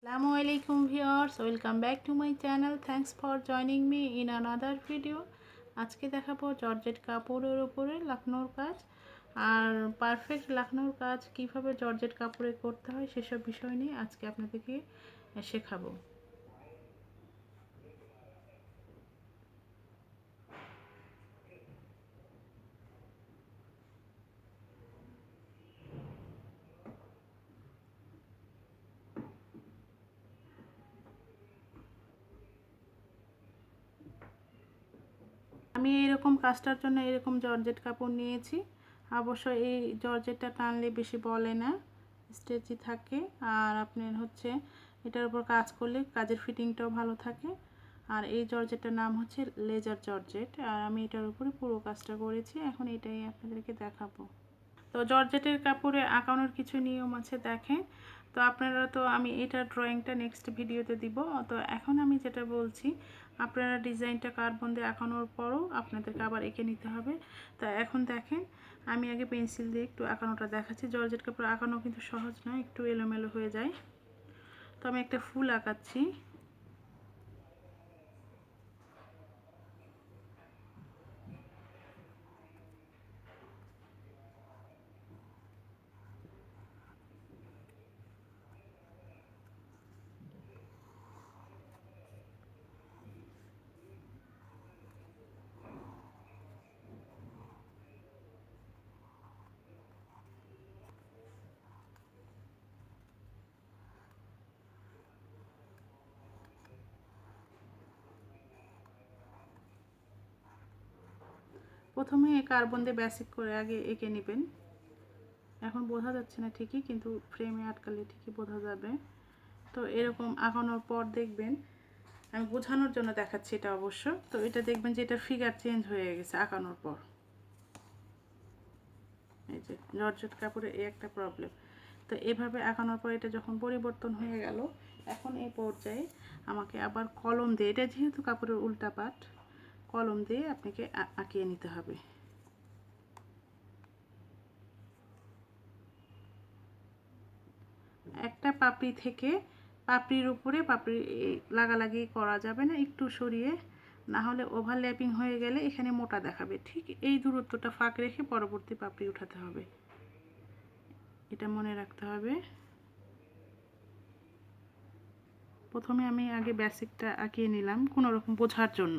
আসসালামু আলাইকুম viewers welcome back to my channel. Thanks for joining me in another video. আজকে দেখাবো georgette কাপড়ের উপরে লখনৌর কাজ। আর পারফেক্ট লখনৌর কাজ কীভাবে জর্জেট কাপড়ে করতে হয় সেসব বিষয় নিয়ে আজকে আপনাদেরকে শেখাবো। আমি এরকম কাজটার জন্য এরকম জর্জেট কাপড় নিয়েছি। অবশ্য এই জর্জেটটা টানলে বেশি বলে না, স্ট্রেচি থাকে আর আপনার হচ্ছে এটার উপর কাজ করলে কাজের ফিটিংটাও ভালো থাকে। আর এই জর্জেটটার নাম হচ্ছে লেজার জর্জেট আর আমি এটার উপরে পুরো কাজটা করেছি। এখন এটাই আপনাদেরকে দেখাবো। তো জর্জেটের কাপড়ে আঁকানোর কিছু নিয়ম আছে, দেখেন। তো আপনারা তো, আমি এটা ড্রয়িংটা নেক্সট ভিডিওতে দিব। তো এখন আমি যেটা বলছি, আপনারা ডিজাইনটা কার্বন দিয়ে আঁকানোর পরও আপনাদেরকে আবার এঁকে নিতে হবে। তা এখন দেখেন, আমি আগে পেন্সিল দিয়ে একটু আঁকানোটা দেখাচ্ছি। জর্জেট কাপড় আঁকানো কিন্তু সহজ নয়, একটু এলোমেলো হয়ে যায়। তো আমি একটা ফুল আঁকাচ্ছি। প্রথমে কার্বন দিয়ে বেসিক করে আগে এঁকে নেবেন। এখন বোঝা যাচ্ছে না ঠিকই, কিন্তু ফ্রেমে আটকালে ঠিকই বোঝা যাবে। তো এরকম আঁকানোর পর দেখবেন, আমি বোঝানোর জন্য দেখাচ্ছি এটা অবশ্য। তো এটা দেখবেন যে এটা ফিগার চেঞ্জ হয়ে গেছে আঁকানোর পর। এই যে জর্জেট কাপড়ে এই একটা প্রবলেম তো এভাবে আঁকানোর পর এটা যখন পরিবর্তন হয়ে গেল, এখন এই পর্যায়ে আমাকে আবার কলম দিয়ে, এটা যেহেতু কাপড়ের উল্টা পাট কলম দিয়ে আপনাকে আঁকিয়ে নিতে হবে। একটা পাপড়ি থেকে পাপড়ির উপরে পাপড়ি লাগালাগি করা যাবে না, একটু সরিয়ে, না হলে ওভারল্যাপিং হয়ে গেলে এখানে মোটা দেখাবে। ঠিক এই দূরত্বটা ফাঁক রেখে পরবর্তী পাপড়ি উঠাতে হবে। এটা মনে রাখতে হবে। প্রথমে আমি আগে বেসিকটা আঁকিয়ে নিলাম কোনো রকম বোঝার জন্য।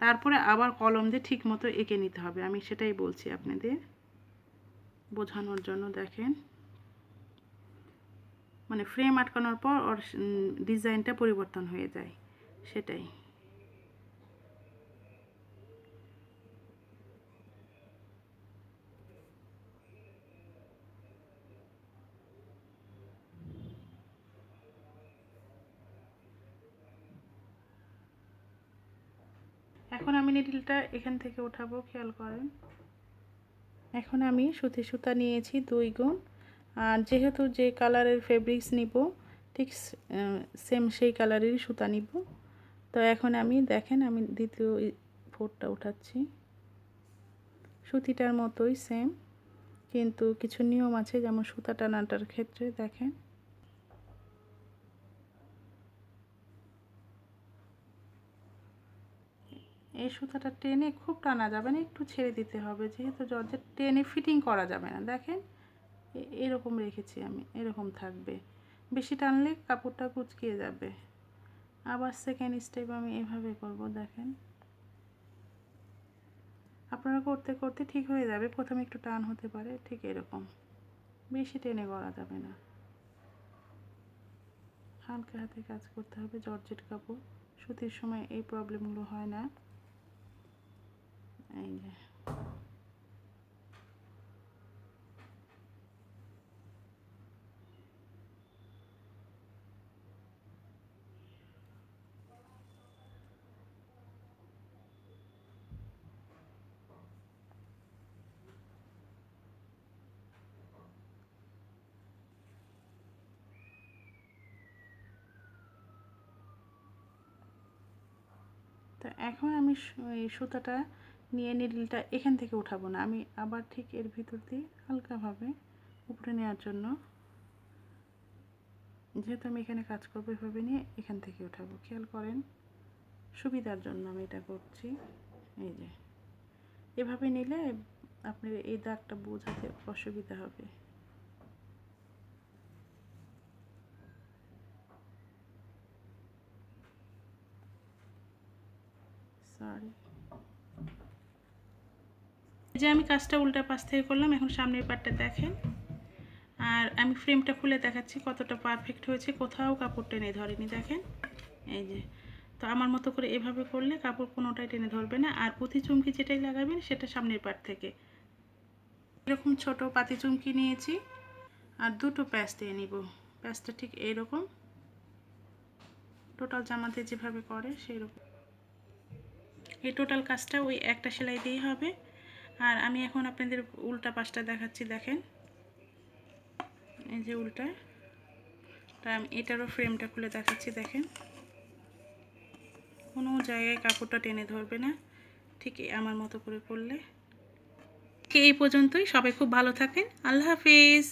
তারপরে আবার কলম দিয়ে ঠিক মতো এঁকে নিতে হবে। আমি সেটাই বলছি আপনাদের বোঝানোর জন্য, দেখেন। মানে ফ্রেম আটকানোর পর ওর ডিজাইনটা পরিবর্তন হয়ে যায়, সেটাই। এখন আমি নিডিলটা এখান থেকে উঠাবো, খেয়াল করেন। এখন আমি সুতি সুতা নিয়েছি দুই গুণ। আর যেহেতু যে কালারের ফেব্রিক্স নিব, ঠিক সেম সেই কালারেরই সুতা নিব। তো এখন আমি, দেখেন আমি দ্বিতীয় ফোরটা উঠাচ্ছি। সুতিটার মতোই সেম কিন্তু কিছু নিয়ম আছে যেমন সুতা টানাটার ক্ষেত্রে, দেখেন। এই সুতাটা টেনে খুব টানা যাবে না, একটু ছেড়ে দিতে হবে। যেহেতু জর্জেট টেনে ফিটিং করা যাবে না, দেখেন? এরকম রেখেছি আমি, এরকম থাকবে। বেশি টানলে কাপড়টা কুচকিয়ে যাবে। আবার সেকেন্ড স্টেপ আমি এভাবে করব, দেখেন। আপনারা করতে করতে ঠিক হয়ে যাবে, প্রথমে একটু টান হতে পারে, ঠিক এরকম। বেশি টেনে করা যাবে না। হালকা হাতে কাজ করতে হবে জর্জেট কাপড়। সুতির সময় এই প্রবলেমগুলো হয় না। এই তো এখন আমি সুতাটা নিয়ে নিডলটা এখান থেকে উঠাবো না। আমি আবার ঠিক এর ভিতর দিয়ে হালকাভাবে উপরে নেওয়ার জন্য যেহেতু আমি এখানে কাজ করব এভাবে নিয়ে এখান থেকে উঠাবো। খেয়াল করেন, সুবিধার জন্য আমি এটা করছি। এই যে, এভাবে নিলে আপনার এই দাগটা বোঝাতে অসুবিধা হবে। সরি যে আমি কাজটা উল্টা পাশ থেকে করলাম, এখন সামনের পাটটা দেখেন। আর আমি ফ্রেমটা খুলে দেখাচ্ছি কতটা পারফেক্ট হয়েছে, কোথাও কাপড় টেনে ধরেনি, দেখেন। এই যে, তো আমার মতো করে এভাবে করলে কাপড় কোনোটাই টেনে ধরবে না। আর পুঁথি চুমকি যেটাই লাগাবেন, সেটা সামনের পাট থেকে। এরকম ছোট পাতি চুমকি নিয়েছি, আর দুটো প্যাচ দিয়ে নিব। প্যাচটা ঠিক এইরকম। টোটাল জামাতে যেভাবে করে সেই রকম এই টোটাল কাজটা ওই একটা সেলাই দিয়েই হবে। আর আমি এখন আপনাদের উল্টা পাশটা দেখাচ্ছি, দেখেন। এই যে উল্টা। তা আমি এটারও ফ্রেমটা খুলে দেখাচ্ছি, দেখেন। কোনো জায়গায় কাপড়টা টেনে ধরবে না, ঠিক আমার মতো করে করলে এই পর্যন্তই, সবাই খুব ভালো থাকেন। আল্লাহ হাফিজ।